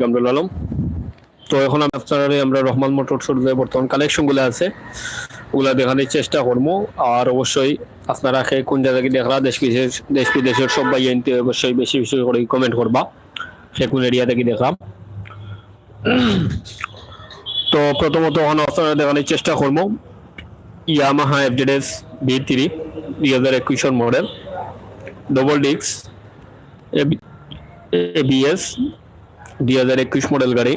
কামরুল আলম তো এখন আপনার আমরা রহমান মোটরস যে বর্তমান কালেকশনগুলো আছে। ওগুলা দেখানোর চেষ্টা করব। আর অবশ্যই আপনারা খে কোন জায়গা কি দেখরা দেশ বিদেশ, দেশ বিদেশের সব ভাই এনতে অবশ্যই বেশি বেশি করে কমেন্ট করবা। সে কোন এরিয়া থেকে দেখলাম। তো প্রথমত এখন আপনারা দেখানোর চেষ্টা করব। ইয়ামাহা এফজেডএস বি থ্রি দুই হাজার একুশের মডেল ডবল ডিক্স এবিএস দুই হাজার একুশ মডেল গাড়ি।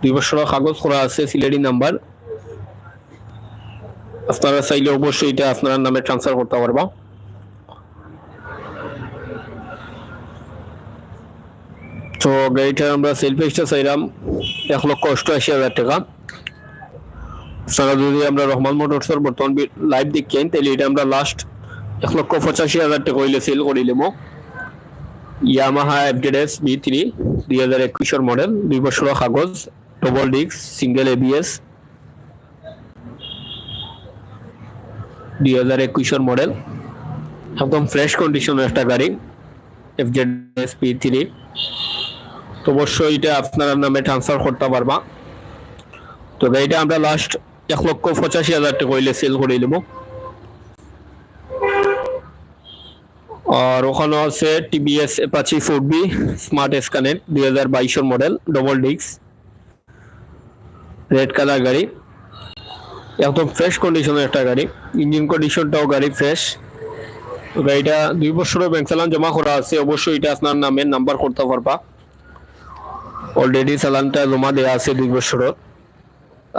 দুই বছরের কাগজ করা আছে, সিলেটি নাম্বার। আপনারা চাইলে অবশ্যই এটা আপনার নামে ট্রান্সফার করতে পারবা। তো গাড়িটা আমরা সেল প্রাইসটা চাইলাম এক লক্ষ অষ্টআশি হাজার টাকা। আপনারা যদি আমরা রহমান মোটরসের বর্তমান লাইভ দেখেন তাহলে এটা আমরা লাস্ট এক লক্ষ পঁচাশি হাজার টাকা হইলে সেল করিলাম ইয়ামাহা এফজেডএস বি থ্রি দুই হাজার একুশের মডেল দুই বছরের কাগজ ডবল ডিস্ক সিঙ্গেল এবিএস দুই হাজার একুশের মডেল একদম ফ্রেশ কন্ডিশনের একটা গাড়ি এফজেডএস বি থ্রি তো অবশ্যই এটা আপনার নামে ট্রান্সফার করতে পারবা। তো গাড়িটা আমরা লাস্ট এক লক্ষ পঁচাশি হাজার টাকা সেল করে নেব আর ওখানে আছে TVS Apache four V smart স্ক্যানেট দুই হাজার বাইশের model double disc red colour গাড়ি, একদম ফ্রেশ কন্ডিশনের একটা গাড়ি ইঞ্জিন কন্ডিশনটাও গাড়ি ফ্রেশ গাড়িটা দুই বছরের ব্যাংক চালান জমা করা আছে, অবশ্যই এটা আপনার নামে নাম্বার করতে পারবা। অলরেডি চালানটা জমা দেওয়া আছে দুই বছরের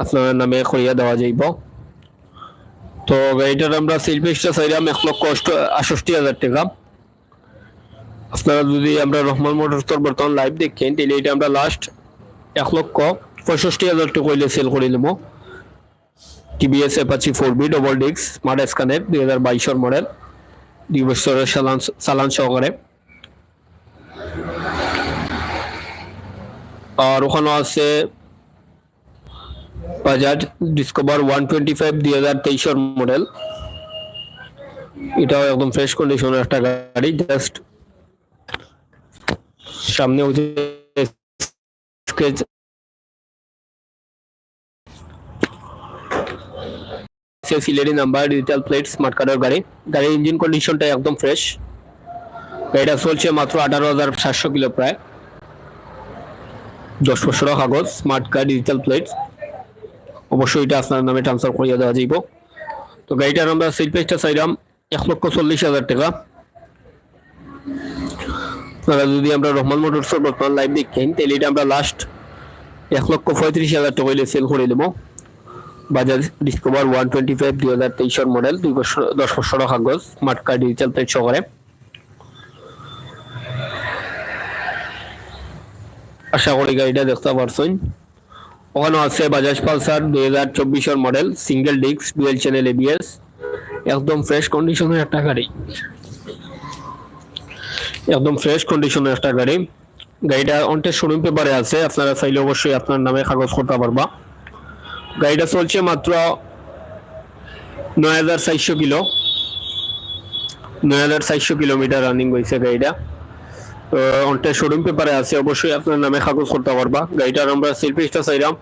আপনার নামে করিয়া দেওয়া যাইব। তো গাড়িটার আমরা সেল প্রাইসটা চাইলাম এক লক্ষ অষ্ট আষষ্টি হাজার টাকা। আপনারা যদি আমরা রহমান মোটরসর বর্তমান লাইভ দেখেন, তাহলে এটা আমরা লাস্ট এক লক্ষ পঁয়ষট্টি হাজার টাকা সেল করে নেব TVS Apache four V double ডিক্স স্মার্ট স্ক্যানের দুই হাজার বাইশের মডেল দুই বছরের চালান চালান সহকারে। আর ওখানে আছে Bajaj Discover one twenty five দুই হাজার তেইশের মডেল এটাও একদম ফ্রেশ কন্ডিশনের একটা গাড়ি জাস্ট সামনে sketch. Serial number, digital plate, smart কার্ডের গাড়ি। গাড়ির ইঞ্জিন কন্ডিশনটা একদম ফ্রেশ। গাড়িটা চলছে মাত্র আঠারো হাজার সাতশো কিলো প্রায়। দশ বছরের কাগজ, স্মার্ট কার্ড, ডিজিটাল প্লেট। অবশ্যই এটা আপনার নামে ট্রান্সফার করিয়া দেওয়া যাইব। তো গাড়িটার আমরা সেল প্রাইসটা চাইলাম এক লক্ষ চল্লিশ হাজার টাকা। আপনারা যদি আমরা রহমান মোটরসের বর্তমান লাইভ দেখেন, তাহলে এটা আমরা লাস্ট এক লক্ষ পঁয়ত্রিশ হাজার টাকা হইলে সেল করে দেবো। Bajaj Discover one twenty five দুই হাজার তেইশের মডেল দুই বছর, দশ বছরের কাগজ কার্ড ডিজিটাল প্লেট সহকারে আশা করি গাড়িটা দেখতে পারছেন। ওখানে আছে বাজাজ পালসার দুই হাজার চব্বিশের model single disc dual channel ABS একদম ফ্রেশ কন্ডিশনের একটা গাড়ি। একদম ফ্রেশ কন্ডিশনের একটা গাড়ি। গাড়িটা অন্টের শোরুম পেপারে আছে, আপনারা চাইলে অবশ্যই আপনার নামে কাগজ করতে পারবা। গাড়িটা চলছে মাত্র নয় হাজার চারশো কিলো। নয় হাজার চারশো কিলোমিটার রানিং হয়েছে গাড়িটা। অন্টের শোরুম পেপারে আছে, অবশ্যই আপনার নামে কাগজ করতে পারবা। গাড়িটার আমরা সেল প্রাইসটা চাইলাম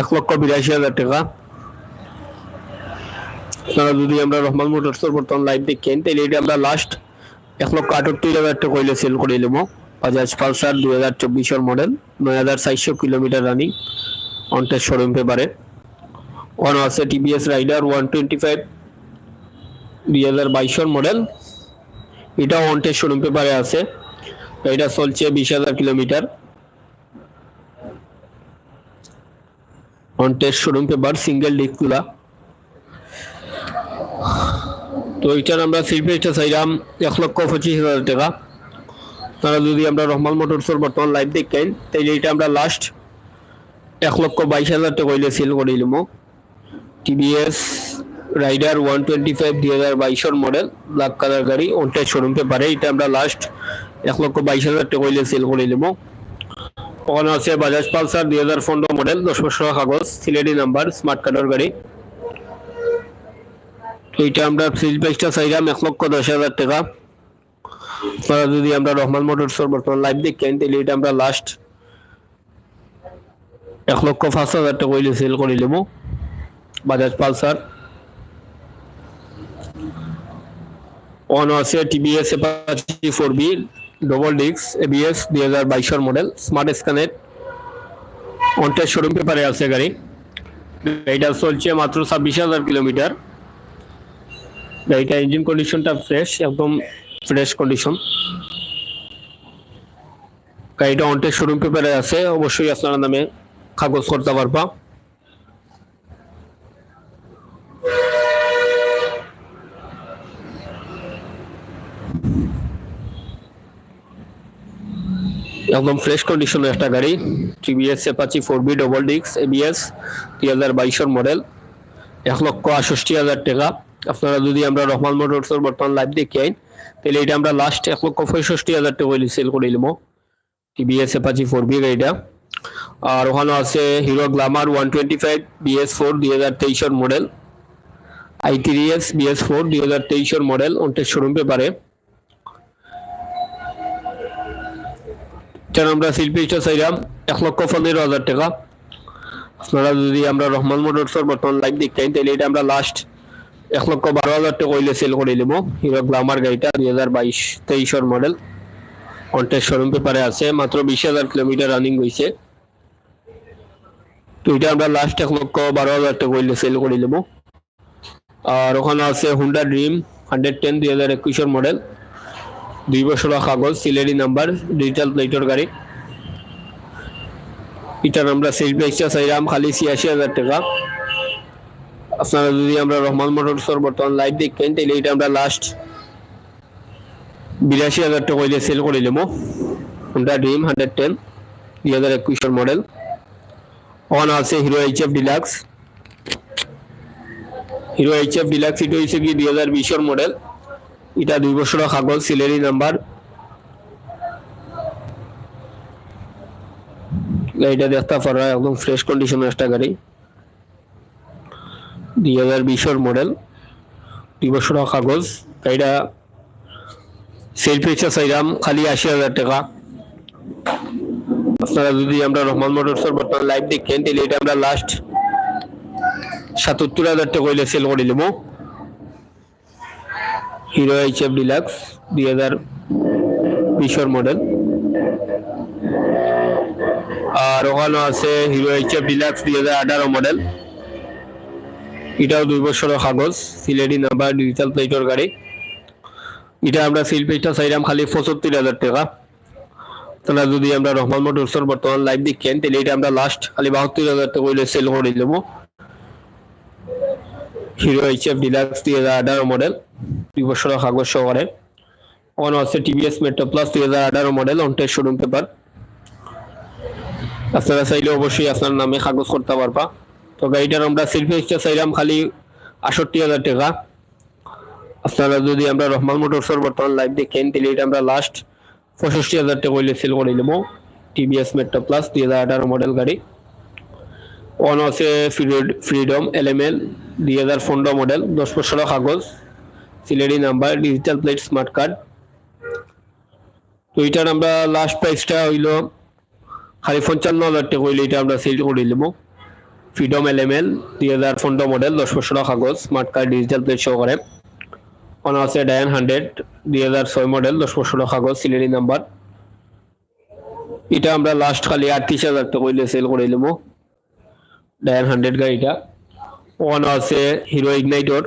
এক লক্ষ বিরাশি হাজার টাকা। আপনারা যদি আমরা রহমান মোটরসের বর্তমান লাইভ দেখেন তাহলে এটা আমরা লাস্ট এক লক্ষ আটাত্তর হাজার টাকা হইলে সেল করে নেব। বাজাজ পালসার দুই হাজার চব্বিশের মডেল নয় হাজার চারশো কিলোমিটার রানিং অন্টের শোরুম পেপারে ওয়ান আছে TVS Raider one twenty five দুই হাজার বাইশের মডেল এটাও অন্টের শোরুম পেপারে আছে। এটা চলছে বিশ হাজার কিলোমিটার। অন্টের শোরুম পেপার সিঙ্গেল ডিস্কগুলা তো এটার আমরা থ্রি পেজটা চাইলাম এক লক্ষ পঁচিশ হাজার টাকা। তারা যদি আমরা রহমান মোটরসের বর্তমান লাইভ দেখেন, তাইলে এটা আমরা লাস্ট এক লক্ষ বাইশ হাজার টাকা হইলে সেল করে নিলাম TVS Raider one twenty five দুই হাজার বাইশের মডেল ব্ল্যাক কালার গাড়ি ওনটার শোরুম পেপারে এটা আমরা লাস্ট এক লক্ষ বাইশ হাজার টাকা হইলে সেল করে নিলাম ওখানে আছে বাজাজ পালসার দুই হাজার পনেরো মডেল দশ বছর কাগজ, সিলেটি নাম্বার স্মার্ট কার্ডের গাড়ি। এটা আমরা ফ্রিজ প্রাইসটা চাইলাম এক লক্ষ দশ হাজার টাকা। আপনারা যদি আমরা রহমান মোটরসর বর্তমান লাইভ দেখেন তাহলে এটা আমরা লাস্ট এক লক্ষ পাঁচ হাজার টাকা হইলে সেল করে নেব। বাজাজ পালসার অন আছে TVS Apache four V double ডিক্স এবিএস দুই হাজার বাইশের মডেল স্মার্ট স্ক্যানের অনটের শোরুম পেপারে আছে গাড়ি। গাড়িটা চলছে মাত্র ছাব্বিশ হাজার কিলোমিটার গাড়িটা ইঞ্জিন কন্ডিশনটা ফ্রেশ একদম ফ্রেশ কন্ডিশন গাড়িটা অনটের শোরুম পেপারে আছে, অবশ্যই আপনার নামে কাগজ করতে পারবা। একদম ফ্রেশ কন্ডিশনের একটা গাড়ি TVS Apache four V double ডিক্স এবিএস দুই হাজার বাইশের মডেল এক লক্ষ আষষ্টি হাজার টাকা। আপনারা যদি আমরা রহমান মোটরসের বর্তমান লাইভ দেখি আইন তাহলে এটা আমরা লাস্ট এক লক্ষ পঁয়ষষ্টি হাজার টাকা সেল করে নিব টিভিএস অ্যাপাচি ফোর বি গাড়িটা। আর ওখানে আছে Hero Glamour one twenty five BS four দুই হাজার তেইশের model I three S BS four দুই হাজার তেইশের মডেল ওনটের শোরুম পেপারে। যেন আমরা শিল্পীটা চাইলাম এক লক্ষ পনেরো হাজার টাকা। আপনারা যদি আমরা রহমান মোটরসর বর্তমান লাইভ দেখতেন তাহলে এটা আমরা লাস্ট এক লক্ষ বারো হাজার টাকা হইলে সেল করে নেব। হিরো গ্লামার গাড়িটা দুই হাজার বাইশ তেইশের মডেল অন্টের শোরুম পেপারে আছে, মাত্র বিশ হাজার কিলোমিটার রানিং হয়েছে তো এটা আমরা লাস্ট এক লক্ষ বারো হাজার টাকা হইলে সেল করে নেব। আর ওখানে আছে হুন্ডা ড্রিম হান্ড্রেড টেন দুই হাজার একুশের মডেল দুই বছর কাগজ সিলেরি নাম্বার ডিজিটাল প্লেটের গাড়ি। এটার আমরা সেল প্রাইসটা চাইলাম খালি ছিয়াশি হাজার টাকা। আপনারা যদি আমরা রহমান মোটরসর বর্তমান লাইভ দেখেন তাহলে এটা আমরা লাস্ট বিরাশি হাজার টাকা হইলে সেল করে নেব হুন্ডা ড্রিম হান্ড্রেড টেন দুই হাজার একুশের মডেল অন আছে Hero H F Deluxe Hero H F Deluxe এটা হয়েছে কি দুই হাজার বিশের মডেল এটা দুই বছরের কাগজ সিলেরি নাম্বার এটা দেখতে পারা একদম ফ্রেশ কন্ডিশনের একটা গাড়ি। দুই হাজার বিশের মডেল দুই বছরের কাগজ। গাড়িটা সেল পেয়েছে চাইলাম খালি আশি হাজার টাকা। আপনারা যদি আমরা রহমান মোটরসের বর্তমান লাইভ দেখেন, তাহলে এটা আমরা লাস্ট সাতাত্তর হাজার টাকা হইলে সেল করে নেব। হিরো এইচ এফ ডিলাক্স দুই হাজার বিশের মডেল। আর ওখানে আছে হিরো এইচ এফ ডিলাক্স দুই হাজার আঠারো মডেল। এটাও দুই বছরের কাগজ সিলেডি নাম্বার ডিজিটাল প্লেটের গাড়ি। এটা আমরা সিল পেজটা চাইলাম খালি পঁচাত্তর হাজার টাকা। তাহলে যদি আমরা রহমান মোটরসের বর্তমান লাইভ দেখেন, তাহলে এটা আমরা লাস্ট খালি বাহাত্তর হাজার টাকা হইলে সেল করে দেবো। হিরো এইচ এফ ডিলাক্স দুই হাজার আঠারো মডেল দুই বছরের কাগজ সহকারে। ওখানে আছে টিভিএস মেট্রো প্লাস দুই হাজার আঠারো মডেল অন্টের শোরুম পেপার আপনারা চাইলে অবশ্যই আপনার নামে কাগজ করতে পারবা। তো গাড়িটার আমরা সিলফেসটা চাইলাম খালি আষট্টি হাজার টাকা। আপনারা যদি আমরা রহমান মোটরসর বর্তমান লাইভ দেখেন, তাহলে এটা আমরা লাস্ট পঁয়ষট্টি হাজার টাকা হইলে সেল করে নেব। টিভিএস মেট্রো প্লাস দুই হাজার আঠারো মডেল গাড়ি। ওয়ান আছে ফ্রিডম এলএমএল দুই হাজার পনেরো মডেল দশ বছরের কাগজ, celery number digital plate smart card তো এটার আমরা লাস্ট প্রাইসটা হইল খালি পঞ্চান্ন হাজার টাকা হইলে এটা আমরা সেল করে নেব। ফ্রিডম এল দুই হাজার পনেরো মডেল দশ বছরের কাগজ স্মার্ট কার্ড ডিজিটাল প্লেট সহকারে ওয়ান আছে ডায়ান হান্ড্রেড দুই হাজার ছয় মডেল দশ বছরের কাগজ সিলেরি নাম্বার এটা আমরা লাস্ট খালি আটত্রিশ হাজার টাকা হইলে সেল করে নেব ডায়ান হান্ড্রেড গাড়িটা। ওয়ান আছে হিরো ইগনাইটর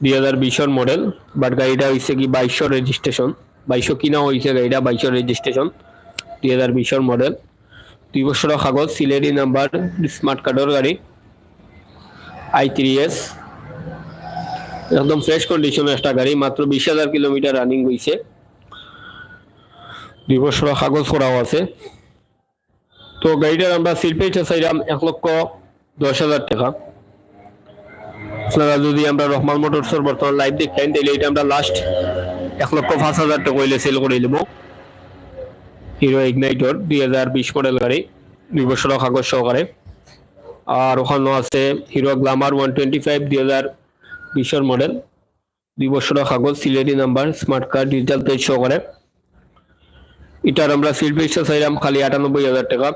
দুই হাজার বিশের মডেল বাট গাড়িটা হয়েছে কি বাইশশো রেজিস্ট্রেশন বাইশশো কিনা হয়েছে গাড়িটা, বাইশশো রেজিস্ট্রেশন দুই হাজার বিশের মডেল দুই বছরের কাগজ, সিলেরি নাম্বার, স্মার্ট কার্ডের গাড়ি, আই থ্রি এস। একদম ফ্রেশ কন্ডিশনের একটা গাড়ি, মাত্র বিশ হাজার কিলোমিটার রানিং হয়েছে দুই বছরের কাগজ করাও আছে। তো গাড়িটার আমরা সিলপেটা চাইলাম এক লক্ষ দশ হাজার টাকা। আপনারা যদি আমরা রহমান মোটরসের বর্তমান লাইভ দেখেন, তাহলে এটা আমরা লাস্ট এক লক্ষ পাঁচ হাজার টাকা সেল করে নেব হিরো ইগনাইটর দুই হাজার বিশ মডেল গাড়ি, দুই বছরের কাগজ সহকারে। আর ওখানে আছে Hero Glamour one twenty five দুই হাজার বিশের মডেল দুই বছরের কাগজ Sylheti number smart card digital পেজ শো করে এটার আমরা সিল পেজটা চাইলাম খালি আটানব্বই হাজার টাকা।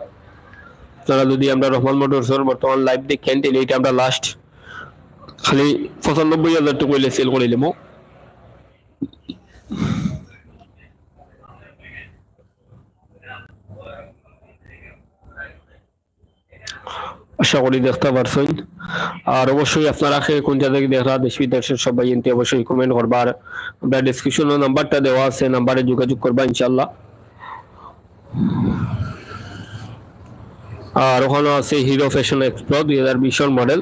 আপনারা যদি আমরা রহমান মোটরসের বর্তমান লাইভ দেখেন, তাহলে এটা আমরা লাস্ট খালি পঁচানব্বই হাজার টাকা সেল করে নিব আশা করি দেখতে পারছেন। আর অবশ্যই আপনারা কোন জায়গা থেকে দেখা দেশ বিদেশের সবাই এনতে অবশ্যই কমেন্ট করবার আমরা ডিসক্রিপশনে নাম্বারটা দেওয়া আছে নাম্বারে যোগাযোগ করবা ইনশাল্লাহ আর ওখানে আছে হিরো ফ্যাশন এক্সপ্রো দুই হাজার বিশের মডেল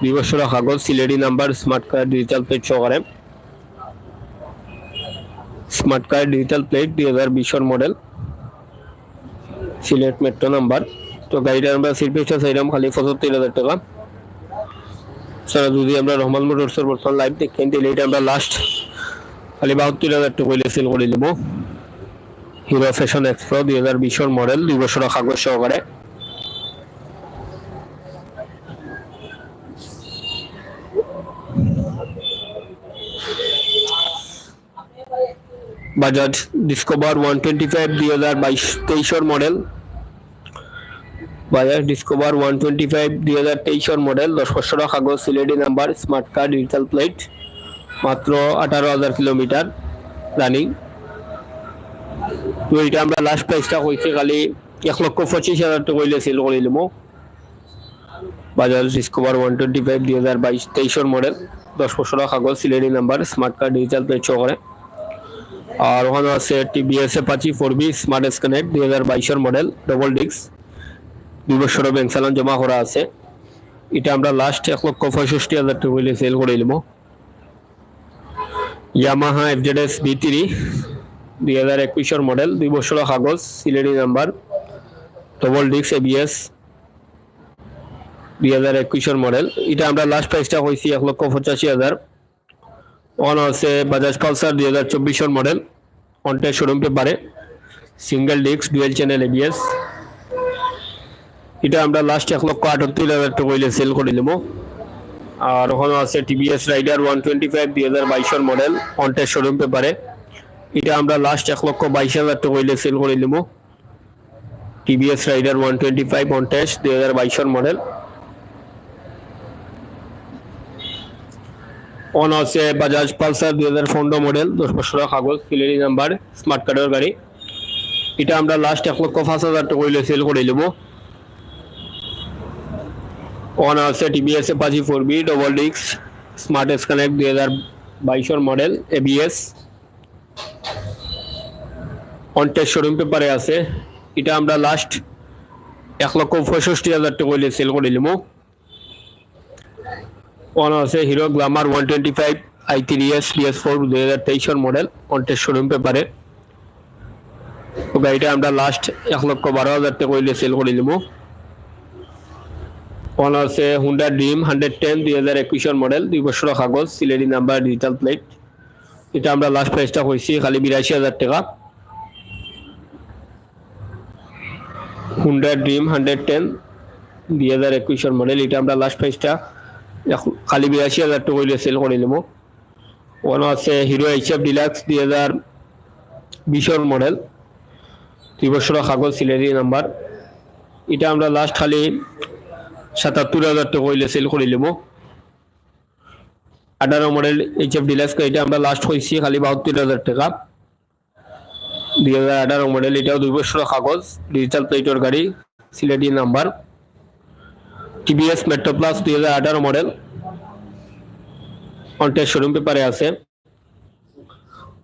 দুই বছরের কাগজ সিলেডি number smart card digital plate সহকারে। স্মার্ট কার্ড ডিজিটাল প্লেট দুই হাজার বিশের মডেল সিলেট মেট্রো নাম্বার তো গাড়িটার আমরা সিট পেজটা চাইলাম, খালি পঁচাত্তর হাজার টাকা। স্যার যদি আমরা রহমান মোটরসের বর্তমান লাইভ দেখেন, তাহলে এটা আমরা লাস্ট খালি বাহাত্তর হাজার টাকা হইলে সেল করে দেবো। হিরো ফ্যাশন এক্সপ্রো দুই হাজার বিশের মডেল দুই বছরের কাগজ সহকারে। Bajaj Discover one twenty five দুই হাজার বাইশ তেইশের model Bajaj Discover one twenty five দুই হাজার তেইশের মডেল, দশ বছর কাগজ, Sylheti number, smart card, digital plate, মাত্র আঠারো হাজার কিলোমিটার রানিং তো এটা আমরা লাস্ট প্রাইসটা হয়েছে খালি এক লক্ষ পঁচিশ হাজার টাকা হইলে সেল করে নিলাম Bajaj Discover one twenty five দুই হাজার বাইশ তেইশের মডেল, দশ বছর কাগজ, Sylheti number, smart card, digital plate show করে। আর ওখানে আছে TVS Apache four V smart S connect দুই হাজার বাইশের মডেল ডবল ডিস্ক দুই বছরের ব্যাংক চালান জমা করা আছে। এটা আমরা লাস্ট এক লক্ষ পঁয়ষট্টি হাজার টাকা হইলে সেল করে নিব। Yamaha F Z S V three দুই হাজার একুশের মডেল দুই বছরের কাগজ, Sylheti number double disc ABS দুই হাজার একুশের মডেল এটা আমরা লাস্ট প্রাইসটা হয়েছি এক লক্ষ পঁচাশি হাজার। অন আছে বাজাজ পালসার দুই হাজার চব্বিশের মডেল অনটেক শোরুম পেপারে। Single disc dual channel ABS এটা আমরা লাস্ট এক লক্ষ আটাত্তর হাজার টাকা হইলে সেল করে নেব আর ওখানে আছে TVS Raider one twenty five দুই হাজার বাইশের মডেল অনটেক শোরুম পেপারে এটা আমরা লাস্ট এক লক্ষ বাইশ হাজার টাকা হইলে সেল করে নেব TVS Raider one twenty five অনটেস দুই হাজার বাইশের মডেল অন আছে বাজাজ পালসার দুই হাজার পনেরো মডেল দশ বছরের কাগজ ফিলেরি নাম্বার স্মার্ট কার্ডের গাড়ি। এটা আমরা লাস্ট এক লক্ষ পাঁচ হাজার টাকা হইলে সেল করে নেব অন আছে TVS Apache four V double ডিক্স স্মার্ট এস কানেক্ট দুই হাজার বাইশের মডেল এবিএস অনটেস শোরুম পেপারে আছে। এটা আমরা লাস্ট এক লক্ষ পঁয়ষট্টি হাজার টাকা হইলে সেল করে ওয়ান আছে Hero Glamour one twenty five I three S BS four দুই হাজার তেইশের মডেল কন্টেস শোরুম পেপারে গাড়িটা আমরা লাস্ট এক লক্ষ বারো হাজার টাকা হইলে সেল করে আছে হুন্ডা ড্রিম হান্ড্রেড টেন দুই হাজার একুশের মডেল দুই বছরের কাগজ, সিলেটি নাম্বার ডিজিটাল প্লেট এটা আমরা লাস্ট প্রাইসটা হয়েছি খালি বিরাশি হাজার টাকা। হুন্ডা ড্রিম হান্ড্রেড টেন দুই হাজার একুশের মডেল এটা আমরা লাস্ট প্রাইসটা খালি বিরাশি হাজার টাকা হইলে সেল করে নেব। ওয়ান আছে হিরো এইচ এফ ডিলাক্স দুই হাজার বিশের মডেল দুই বছরের কাগজ সিলেরি নাম্বার। এটা আমরা লাস্ট খালি সাতাত্তর হাজার টাকা হইলে সেল করে নেব। আঠারো মডেল এইচ এফ ডিলাক্স এটা আমরা লাস্ট হয়েছি খালি বাহাত্তর হাজার টাকা। দুই হাজার আঠারো মডেল এটাও দুই বছরের কাগজ ডিজিটাল প্লেটের গাড়ি, Sylheti number TVS Metro plus দুই হাজার আঠারো মডেল কন্টেস্ট শোরুম পেপারে আছে।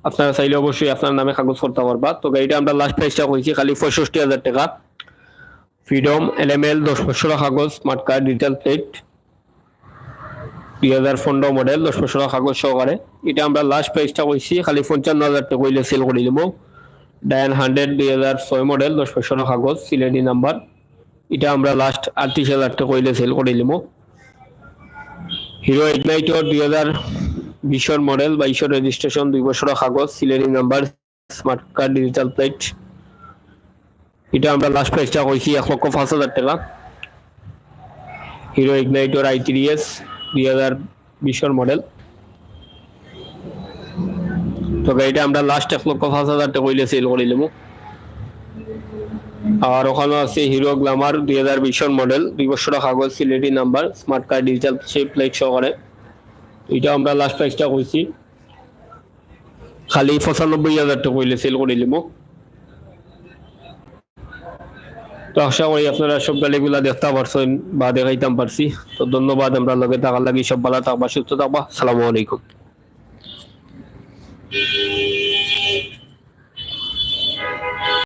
আপনারা চাইলে অবশ্যই আপনার নামে কাগজ করতে পারবা। তো গাড়িটা আমরা লাস্ট প্রাইসটা কইছি খালি পঁয়ষট্টি হাজার টাকা। ফ্রিডম এল এম এল দশ বছর কাগজ স্মার্ট কার্ড ডিজিটাল প্লেট দুই হাজার পনেরো মডেল দশ বছর কাগজ সহকারে। এটা আমরা লাস্ট প্রাইসটা কইছি, খালি পঞ্চান্ন হাজার টাকা হইলে সেল করে দিব ডায়ান হান্ড্রেড দুই হাজার ছয় মডেল দশ বছর কাগজ, সিলেটি নাম্বার এটা আমরা লাস্ট আটত্রিশ হাজার টাকা হইলে সেল করে নিব হিরো ইগনাইটর দুই হাজার বিশর মডেল বাইশর রেজিস্ট্রেশন দুই বছর কাগজ celery number smart card digital plate এটা আমরা লাস্ট প্রাইসটা কইছি এক লক্ষ পাঁচ হাজার টাকা Hero Ignitor I three S দুই হাজার বিশর মডেল তো গাড়িটা আমরা লাস্ট এক লক্ষ পাঁচ হাজার টাকা হইলে সেল করিলাম আর ওখানে আছে হিরো গ্লামার দুই হাজার বিশের মডেল দুই বছর কাগজ Sylheti number smart card digital সেই প্লেট সহকারে এটা আমরা লাস্ট প্রাইসটা কইছি খালি পঁচানব্বই হাজার টাকা হইলে সেল করে করিলাম তো আশা করি আপনারা সব গাড়িগুলা দেখতে পারছেন বা দেখাইতাম পারছি। তো ধন্যবাদ, আমরা লগে থাকার লাগি, সব ভালো থাকবা, সুস্থ থাকবা। সালামু আলাইকুম।